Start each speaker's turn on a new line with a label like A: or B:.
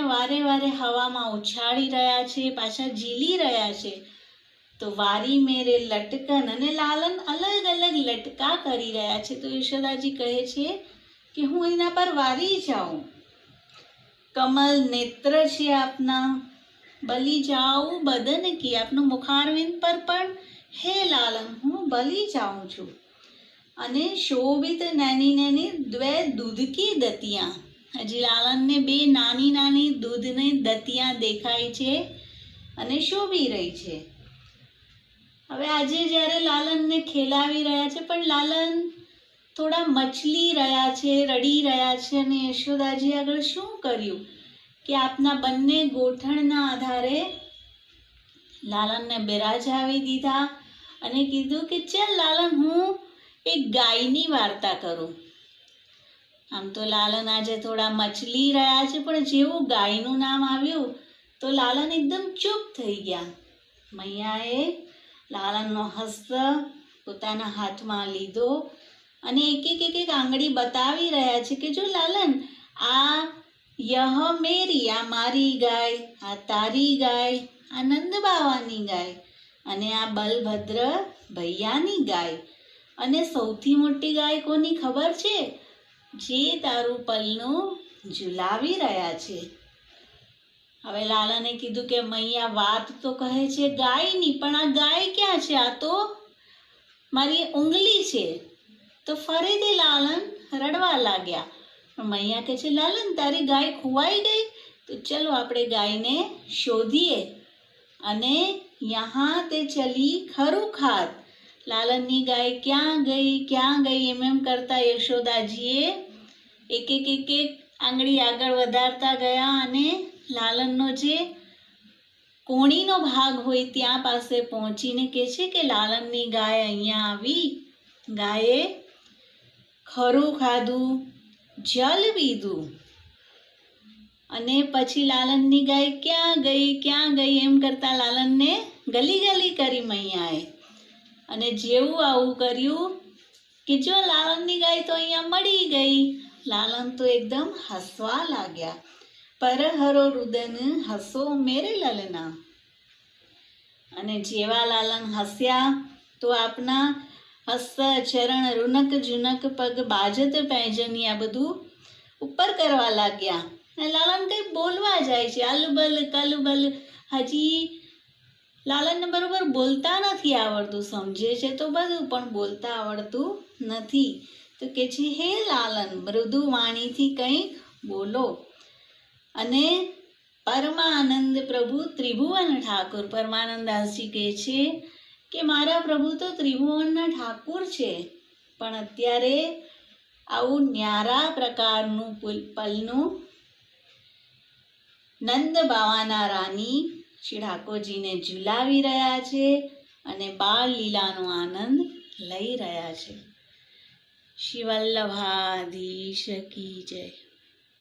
A: વારે વારે હવામાં ઉછાળી રહ્યા છે, પાછા ઝીલી રહ્યા છે. તો વારી મેરે લટકન અને લાલન અલગ અલગ લટકા કરી રહ્યા છે. તો યશોદાજી કહે છે કે હું એના પર વારી જાઉં. કમલ નેત્ર છે આપના. બલી જાઉં બદન કી. આપનું મુખારવિંદ પર પણ. હે લાલન, હું બલી જાઉં છું. અને શોભિત નાની નાની દ્વે દૂધકી દતિયા. લાલનને બે નાની નાની દૂધની દતિયા દેખાય છે અને શોભી રહી છે. હવે આજે જ્યારે લાલનને ખેલાવી રહ્યા છે, પણ લાલન થોડા મચલી રહ્યા છે, રડી રહ્યા છે અને યશોદાજી આગળ શું કર્યું કે આપના બંને ગોઠણના આધારે લાલનને બિરાજાવી દીધા અને કીધું કે, ચાલ લાલન, હું એક ગાયની વાર્તા કરું. આમ તો લાલન આજે થોડા મચલી રહ્યા છે, પણ જેવું ગાયનું નામ આવ્યું, તો લાલન એકદમ ચૂપ થઈ ગયા. મૈયાએ લાલનનો હસ્ત પોતાના હાથમાં લીધો અને એક એક એક એક આંગળી બતાવી રહ્યા છે કે જો લાલન, આ યહ મેરી, આ મારી ગાય, આ તારી ગાય, આ નંદ બાવાની ગાય અને આ બલભદ્ર ભૈયાની ગાય અને સૌથી મોટી ગાય કોની ખબર છે? જે તારું પલનું ઝુલાવી રહ્યા છે. હવે લાલાને કીધું કે મૈયા વાત તો કહે છે ગાયની, પણ આ ગાય ક્યાં છે? આ તો મારી ઉંગલી છે. તો ફરીથી લાલન રડવા લાગ્યા. મૈયા કહે છે, લાલન, તારી ગાય ખોવાઈ ગઈ? તો ચલો આપણે ગાયને શોધીએ. અને યહાં તે ચલી ખરું ખાત લાલનની ગાય ક્યાં ગઈ ક્યાં ગઈ એમ એમ કરતા યશોદાજીએ એક એક એક એક આંગળી આગળ વધારતા ગયા અને લાલનનો જે કોણીનો ભાગ હોય ત્યાં પાસે પહોંચીને કહે છે કે લાલનની ગાય અહીંયા આવી. ગાયે ખરું ખાધું, જલ પીધું. અને પછી લાલનની ગાય ક્યાં ગઈ ક્યાં ગઈ એમ કરતા લાલનને ગલી ગલી કરી મૈયાએ. અને જેવું આવું કર્યું કે જો લાલનની ગાય તો અહીંયા મળી ગઈ. લાલન તો એકદમ હસવા લાગ્યા. પર હરો રુદન હસો મેરે લલના. અને જેવા લાલન હસ્યા તો આપના હસ્ત ચરણ રુનક જુનક પગ બાજત પેંજની આ બધું ઉપર કરવા લાગ્યા. અને લાલન કંઈ બોલવા જાય છે. અલબલ, કલબલ, હજી લાલનને બરોબર બોલતા નથી આવડતું. સમજે છે તો બધું, પણ બોલતા આવડતું નથી. તો કે છે, હે લાલન મૃદુ વાણીથી કંઈક બોલો. અને પરમાનંદ પ્રભુ ત્રિભુવન ઠાકુર પરમાનંદાસજી કહે છે કે, મારા પ્રભુ તો ત્રિભુવનના ઠાકુર છે, પણ અત્યારે આવું ન્યારા પ્રકારનું પુલ, પલનું નંદ બાવાના રાની શ્રી ઠાકોરજીને ઝુલાવી રહ્યા છે અને બાળ લીલાનો આનંદ લઈ રહ્યા છે. શિવલ્લભાધીશ કી જય